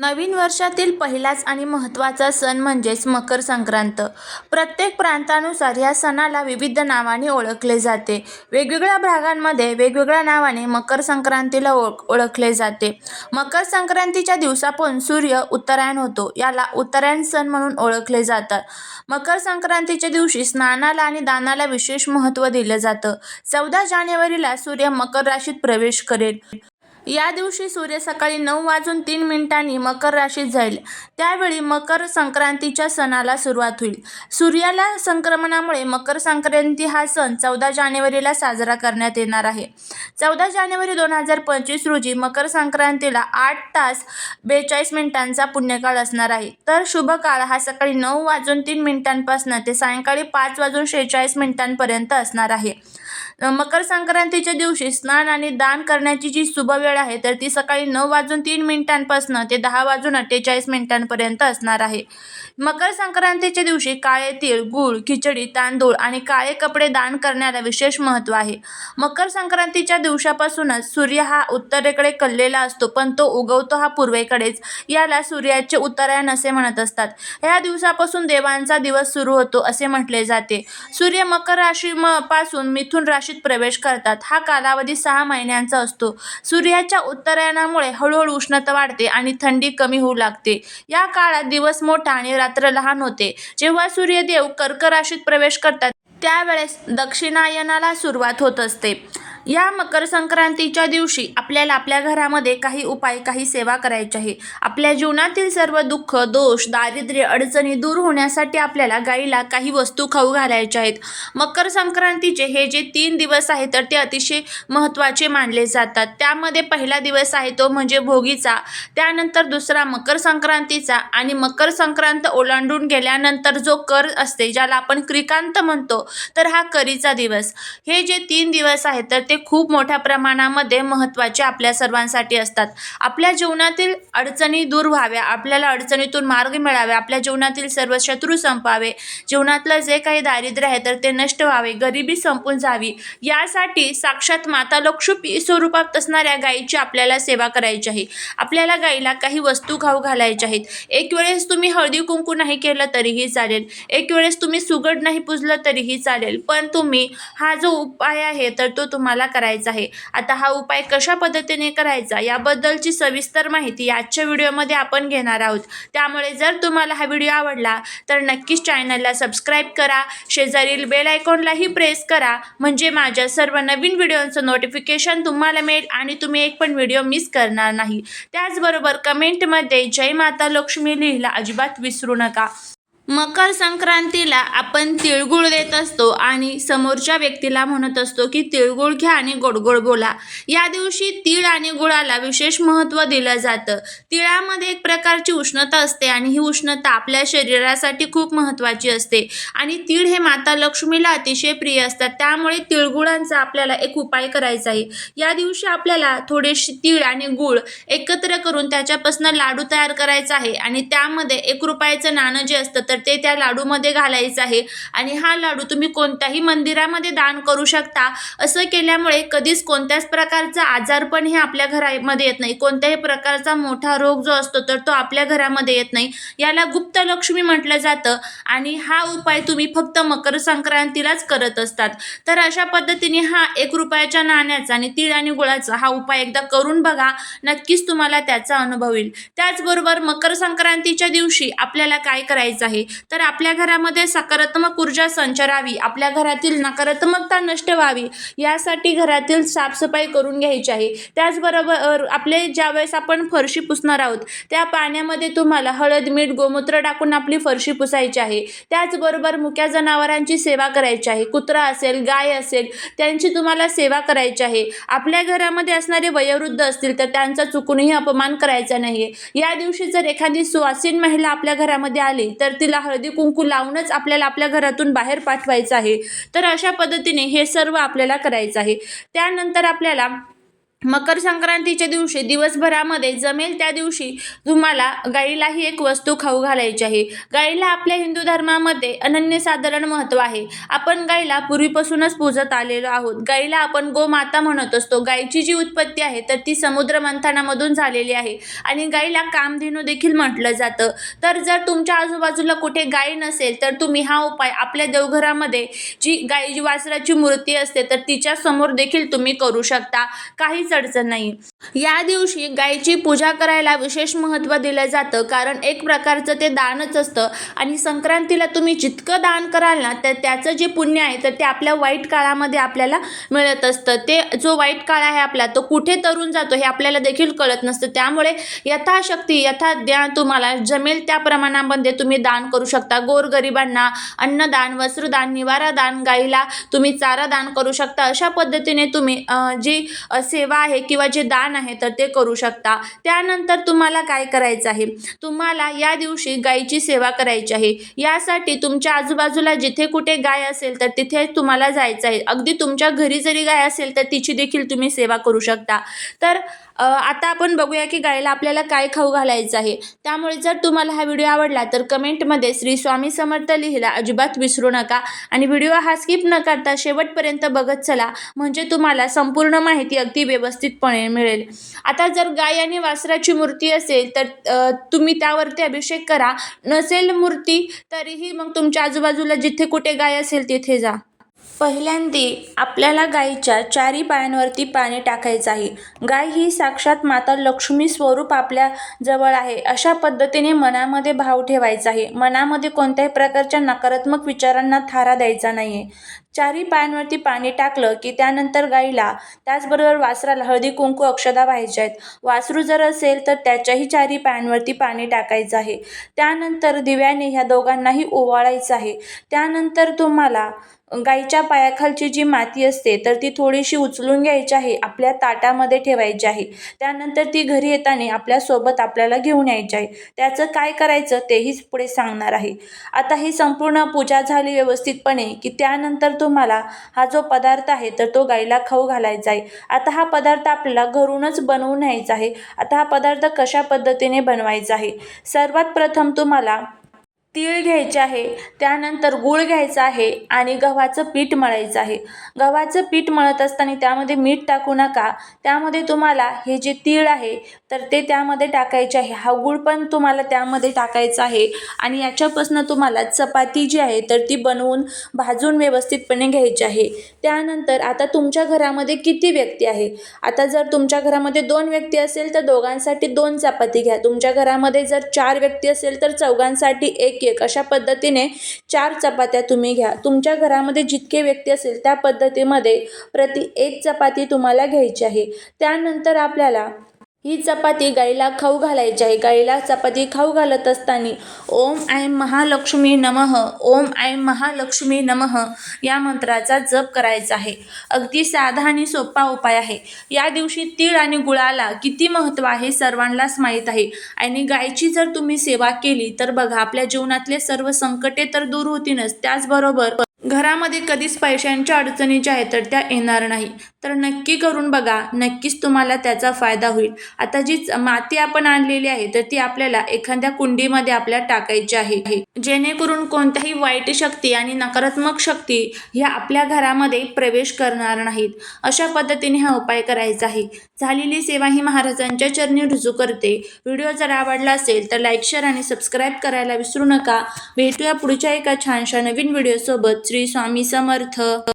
नवीन वर्षातील पहिलाच आणि महत्त्वाचा सण म्हणजेच मकर संक्रांत. प्रत्येक प्रांतानुसार या सणाला विविध नावाने ओळखले जाते. वेगवेगळ्या भागांमध्ये वेगवेगळ्या नावाने मकर संक्रांतीला ओळखले जाते. मकर संक्रांतीच्या दिवसापासून सूर्य उत्तरायण होतो. याला उत्तरायण सण म्हणून ओळखले जातात. मकर संक्रांतीच्या दिवशी स्नानाला आणि दानाला विशेष महत्त्व दिलं जातं. चौदा जानेवारीला सूर्य मकर राशीत प्रवेश करेल. या दिवशी सूर्य सकाळी नऊ वाजून तीन मिनिटांनी मकर राशीत जाईल. त्यावेळी मकर संक्रांतीच्या सणाला सुरुवात होईल. सूर्याला संक्रमणामुळे मकर संक्रांती हा सण चौदा जानेवारीला साजरा करण्यात येणार आहे. चौदा जानेवारी दोन हजार पंचवीस रोजी मकर संक्रांतीला आठ तास बेचाळीस मिनिटांचा पुण्यकाळ असणार आहे. तर शुभ काळ हा सकाळी नऊ वाजून तीन मिनिटांपासून ते सायंकाळी पाच वाजून शेहेचाळीस मिनिटांपर्यंत असणार आहे. मकर संक्रांतीच्या दिवशी स्नान आणि दान करण्याची जी शुभ वेळ आहे तर ती सकाळी नऊ वाजून तीन मिनिटांपासून ते दहा वाजून अठ्ठेचाळीस मिनिटांपर्यंत असणार आहे. मकर संक्रांतीच्या दिवशी काळे तीळ, गूळ, खिचडी, तांदूळ आणि काळे कपडे दान करण्याला विशेष महत्त्व आहे. मकर संक्रांतीच्या दिवसापासूनच सूर्य हा उत्तरेकडे कललेला असतो पण तो उगवतो हा पूर्वेकडेच. याला सूर्याचे उत्तरायण असे म्हणत असतात. ह्या दिवसापासून देवांचा दिवस सुरू होतो असे म्हटले जाते. सूर्य मकर राशीपासून मिथुन राशीत प्रवेश करतात. हा कालावधी सहा महिन्यांचा असतो. सूर्याच्या उत्तरायणामुळे हळूहळू उष्णता वाढते आणि थंडी कमी होऊ लागते. या काळात दिवस मोठा आणि रात्र लहान होते. जेव्हा सूर्यदेव कर्क राशीत प्रवेश करतात त्यावेळेस दक्षिणायनाला सुरुवात होत असते. या मकर संक्रांतीच्या दिवशी आपल्याला आपल्या घरामध्ये काही उपाय, काही सेवा करायची आहे. आपल्या जीवनातील सर्व दुःख, दोष, दारिद्र्य, अडचणी दूर होण्यासाठी आपल्याला गाईला काही वस्तू खाऊ घालायच्या आहेत. मकर संक्रांतीचे हे जे तीन दिवस आहेत तर ते अतिशय महत्त्वाचे मानले जातात. त्यामध्ये पहिला दिवस आहे तो म्हणजे भोगीचा, त्यानंतर दुसरा मकर संक्रांतीचा आणि मकर संक्रांत ओलांडून गेल्यानंतर जो कर असते ज्याला आपण क्रिकांत म्हणतो तर हा करीचा दिवस. हे जे तीन दिवस आहेत तर ते खूप मोठ्या प्रमाणामध्ये महत्त्वाचे आपल्या सर्वांसाठी असतात. आपल्या जीवनातील अडचणी दूर व्हाव्या, आपल्याला अडचणीतून मार्ग मिळावे, आपल्या जीवनातील सर्व शत्रू संपावे, जीवनातलं जे काही दारिद्र्य आहे तर ते नष्ट व्हावे, गरिबी संपून जावी यासाठी साक्षात माता लक्ष्मी स्वरूपात असणाऱ्या गायीची आपल्याला सेवा करायची आहे. आपल्याला गाईला काही वस्तू खाऊ घालायच्या आहेत. एक वेळेस तुम्ही हळदी कुंकू नाही केलं तरीही चालेल, एक वेळेस तुम्ही सुगड नाही पुजलं तरीही चालेल पण तुम्ही हा जो उपाय आहे तर तो तुम्हाला करायचा आहे. आता हा उपाय कशा पद्धतीने करायचा याबद्दलची सविस्तर माहिती आजच्या व्हिडिओमध्ये आपण घेणार आहोत. त्यामुळे जर तुम्हाला हा व्हिडिओ आवडला तर नक्कीच चॅनलला सबस्क्राईब करा, शेजारील बेल आयकॉनलाही प्रेस करा म्हणजे माझ्या सर्व नवीन व्हिडिओचं नोटिफिकेशन तुम्हाला मिळेल आणि तुम्ही एक पण व्हिडिओ मिस करणार नाही. त्याचबरोबर कमेंटमध्ये जय माता लक्ष्मी लिहिला अजिबात विसरू नका. मकर संक्रांतीला आपण तिळगुळ देत असतो आणि समोरच्या व्यक्तीला म्हणत असतो की तिळगुळ घ्या आणि गोड गोड बोला. या दिवशी तीळ आणि गुळाला विशेष महत्त्व दिलं जातं. तिळामध्ये एक प्रकारची उष्णता असते आणि ही उष्णता आपल्या शरीरासाठी खूप महत्त्वाची असते आणि तीळ हे माता लक्ष्मीला अतिशय प्रिय असतात. त्यामुळे तिळगुळांचा आपल्याला एक उपाय करायचा आहे. या दिवशी आपल्याला थोडेशी तीळ आणि गूळ एकत्र करून त्याच्यापासून लाडू तयार करायचा आहे आणि त्यामध्ये एक रुपयाचं नाणं जे असतं तर ते त्या लाडूमध्ये घालायचं आहे आणि हा लाडू तुम्ही कोणत्याही मंदिरामध्ये दान करू शकता. असं केल्यामुळे कधीच कोणत्याच प्रकारचा आजारपण हे आपल्या घरामध्ये येत नाही. कोणत्याही प्रकारचा मोठा रोग जो असतो तर तो आपल्या घरामध्ये येत नाही. याला गुप्त लक्ष्मी म्हटलं जातं आणि हा उपाय तुम्ही फक्त मकर संक्रांतीलाच करत असतात. तर अशा पद्धतीने हा एक रुपयाच्या नाण्याचा आणि तीळ आणि गुळाचा हा उपाय एकदा करून बघा. नक्कीच तुम्हाला त्याचा अनुभव येईल. त्याचबरोबर मकर संक्रांतीच्या दिवशी आपल्याला काय करायचं आहे तर आपल्या घरामध्ये सकारात्मक ऊर्जा संचारावी, आपल्या घरातील नकारात्मकता नष्ट व्हावी यासाठी घरातील साफसफाई करून घ्यायची आहे. त्याचबरोबर आपले ज्यावेळेस आपण फरशी पुसणार आहोत त्या पाण्यामध्ये तुम्हाला हळद, मीठ, गोमूत्र टाकून आपली फरशी पुसायची आहे. त्याचबरोबर मुक्या जनावरांची सेवा करायची आहे. कुत्रा असेल, गाय असेल त्यांची तुम्हाला सेवा करायची आहे. आपल्या घरामध्ये असणारे वयोवृद्ध असतील तर त्यांचा चुकूनही अपमान करायचा नाही. या दिवशी जर एखादी सुवासीन महिला आपल्या घरामध्ये आली तर ती तिला हळदी कुंकू लावूनच आपल्याला आपल्या घरातून बाहेर पाठवायचं आहे. तर अशा पद्धतीने हे सर्व आपल्याला करायचं आहे. त्यानंतर आपल्याला मकर संक्रांतीच्या दिवशी दिवसभरामध्ये जमेल त्या दिवशी तुम्हाला गाईलाही एक वस्तू खाऊ घालायची आहे. गाईला आपल्या हिंदू धर्मामध्ये अनन्यसाधारण महत्त्व आहे. आपण गाईला पूर्वीपासूनच पूजत आलेलो आहोत. गाईला आपण गोमाता म्हणत असतो. गाईची जी उत्पत्ती आहे तर ती समुद्र मंथनामधून झालेली आहे आणि गाईला कामधेनू देखील म्हटलं जातं. तर जर तुमच्या आजूबाजूला कुठे गाय नसेल तर तुम्ही हा उपाय आपल्या देवघरामध्ये जी गाई जी वासराची मूर्ती असते तर तिच्या समोर देखील तुम्ही करू शकता. काही काहीच अडचण नाही. या दिवशी गायीची पूजा करायला विशेष महत्त्व दिलं जातं कारण एक प्रकारचं ते दानच असतं. आणि संक्रांतीला तुम्ही जितकं दान कराल ना तर त्याचं जे पुण्य आहे तर ते आपल्या वाईट काळामध्ये आपल्याला मिळत असतं. ते जो वाईट काळ आहे आपला तो कुठे तरून जातो हे आपल्याला देखील कळत नसतं. त्यामुळे यथाशक्ती यथा द्या तुम्हाला. जमेल त्या प्रमाणामध्ये तुम्ही दान करू शकता. गोरगरिबांना अन्नदान वस्त्रदान निवारा दान गाईला तुम्ही चारा दान करू शकता. अशा पद्धतीने तुम्ही जी सेवा आहे किंवा जे दान आहे तर ते करू शकता. त्यानंतर तुम्हाला काय करायचं आहे? तुम्हाला या दिवशी गायीची सेवा करायची आहे. यासाठी तुमच्या आजूबाजूला जिथे कुठे गाय असेल तर तिथे तुम्हाला जायचं आहे. अगदी तुमच्या घरी जरी गाय असेल तर तिची देखील तुम्ही सेवा करू शकता. तर आता आपण बघूया की गायीला आपल्याला काय खाऊ घालायचं आहे. त्यामुळे जर तुम्हाला हा व्हिडिओ आवडला तर कमेंटमध्ये श्री स्वामी समर्थ लिहिला अजिबात विसरू नका. आणि व्हिडिओ हा स्किप न करता शेवटपर्यंत बघत चला म्हणजे तुम्हाला संपूर्ण माहिती अगदी व्यवस्थितपणे मिळेल. आता जर गाय आणि वासराची मूर्ती असेल तर तुम्ही त्यावरती अभिषेक करा. नसेल मूर्ती तरीही मग तुमच्या आजूबाजूला जिथे कुठे गाय असेल तिथे जा. पहिल्यांदी आपल्याला गाईच्या चारी पायांवरती पाणी टाकायचं आहे. गाय ही साक्षात माता लक्ष्मी स्वरूप आपल्या जवळ आहे. अशा पद्धतीने मनामध्ये भाव ठेवायचा आहे. मनामध्ये कोणत्याही प्रकारच्या नकारात्मक विचारांना थारा द्यायचा नाही आहे चारी पायांवरती पाणी टाकलं की त्यानंतर गाईला त्याचबरोबर वासराला हळदी कुंकू अक्षदा व्हायच्या आहेत. वासरू जर असेल तर त्याच्याही चारी पायांवरती पाणी टाकायचं आहे. त्यानंतर दिव्याने ह्या दोघांनाही ओवाळायचं आहे. त्यानंतर तुम्हाला गाईच्या पायाखालची जी माती असते तर ती थोडीशी उचलून घ्यायची आहे आपल्या ताटामध्ये ठेवायची आहे. त्यानंतर ती घरी येताना आपल्यासोबत आपल्याला घेऊन यायची आहे. त्याचं काय करायचं तेहीच पुढे सांगणार आहे. आता ही संपूर्ण पूजा झाली व्यवस्थितपणे की त्यानंतर तुम्हाला हा जो पदार्थ आहे तर तो गाईला खाऊ घालायचा आहे. आता हा पदार्थ आपल्याला घरूनच बनवून न्यायचा आहे. आता हा पदार्थ कशा पद्धतीने बनवायचा आहे? सर्वात प्रथम तुम्हाला तीळ घ्यायचे आहे त्यानंतर गूळ घ्यायचा आहे आणि गव्हाचं पीठ मळायचं आहे. गव्हाचं पीठ मळत असताना त्यामध्ये मीठ टाकू नका. त्यामध्ये तुम्हाला हे जे तीळ आहे तर ते त्यामध्ये टाकायचे आहे. हा गूळ पण तुम्हाला त्यामध्ये टाकायचा आहे आणि याच्यापासून तुम्हाला चपाती जी आहे तर ती बनवून भाजून व्यवस्थितपणे घ्यायची आहे. त्यानंतर आता तुमच्या घरामध्ये किती व्यक्ती आहे? आता जर तुमच्या घरामध्ये दोन व्यक्ती असेल तर दोघांसाठी दोन चपाती घ्या. तुमच्या घरामध्ये जर चार व्यक्ती असेल तर चौघांसाठी एक एक अशा पद्धतीने चार चपात्या तुम्ही घ्या. तुमच्या घरामध्ये जितके व्यक्ती असेल त्या पद्धतीमध्ये प्रति एक चपाती तुम्हाला घ्यायची आहे. त्यानंतर आपल्याला ही चपाती गाईला खाऊ घालायची आहे. गाईला चपाती खाऊ घालत असताना ओम ऐं महालक्ष्मी नमः ओम ऐं महालक्ष्मी नमः या मंत्राचा जप करायचा आहे. अगदी साधा आणि सोपा उपाय आहे. या दिवशी तीळ आणि गुळाला किती महत्त्व आहे सर्वांनाच माहीत आहे. आणि गायची जर तुम्ही सेवा केली तर बघा आपल्या जीवनातले सर्व संकटे तर दूर होतीलच. त्याचबरोबर घरामध्ये कधीच पैशांच्या अडचणी ज्या आहेत तर त्या येणार नाही. तर नक्की करून बघा नक्कीच तुम्हाला त्याचा फायदा होईल. आता जी माती आपण आणलेली आहे तर ती आपल्याला एखाद्या कुंडीमध्ये आपल्या टाकायची आहे. जेणेकरून कोणत्याही वाईट शक्ती आणि नकारात्मक शक्ती ह्या आपल्या घरामध्ये प्रवेश करणार नाहीत. अशा पद्धतीने हा उपाय करायचा आहे. झालेली सेवा ही महाराजांच्या चरणी रुजू करते. व्हिडिओ जर आवडला असेल तर लाईक शेअर आणि सबस्क्राईब करायला विसरू नका. भेटूया पुढच्या एका छानशा नवीन व्हिडिओसोबत. श्री स्वामी समर्थ.